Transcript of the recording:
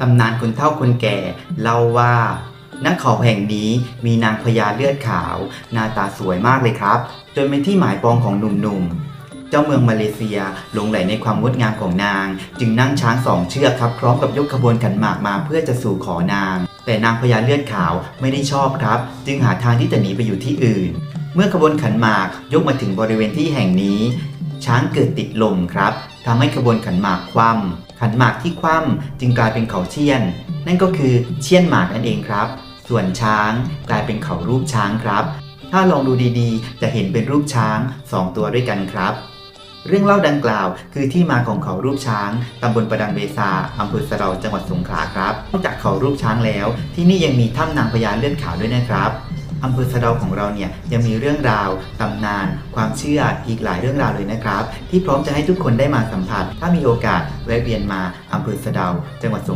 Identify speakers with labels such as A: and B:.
A: ตำนานคนเฒ่าคนแก่เล่าว่าณเขาแห่งนี้มีนางพญาเลือดขาว หน้าตาสวยมากเลยครับ จนเป็นที่หมายปองของหนุ่มๆ เจ้าเมืองมาเลเซียหลงไหลในความงดงามของนาง จึงนั่งช้างสองเชือกครับพร้อมกับยกขบวนขันหมากมาเพื่อจะสู่ขอนาง แต่นางพญาเลือดขาวไม่ได้ชอบครับ จึงหาทางที่จะหนีไปอยู่ที่อื่น เมื่อขบวนขันหมากยกมาถึงบริเวณที่แห่งนี้ ช้างเกิดติดลมครับทำให้ขบวนขันหมากคว่ำขันหมากที่คว่ำจึงกลายเป็นเขาเชียน นั่นก็คือเชียนหมากนั่นเองครับ ส่วนช้างกลายเป็นเขารูปช้างครับ ถ้าลองดูดีๆ จะเห็นเป็นรูปช้างสองตัวด้วยกันครับ เรื่องเล่าดังกล่าว คือที่มาของเขารูปช้างตำบลประดังเบซาอำเภอสะเดาจังหวัดสงขลาครับนอกจากเขารูปช้างแล้ว ที่นี่ยังมีถ้ำนางพญาเลื่อดขาวด้วยนะครับอำเภอสะเดาของเราเนี่ยยังมีเรื่องราวตำนาน เชื่ออีกหลายเรื่องราวเลยนะครับ ที่พร้อมจะให้ทุกคนได้มาสัมผัส ถ้ามีโอกาสแวะเวียนมาอำเภอสะเดา จังหวัดสง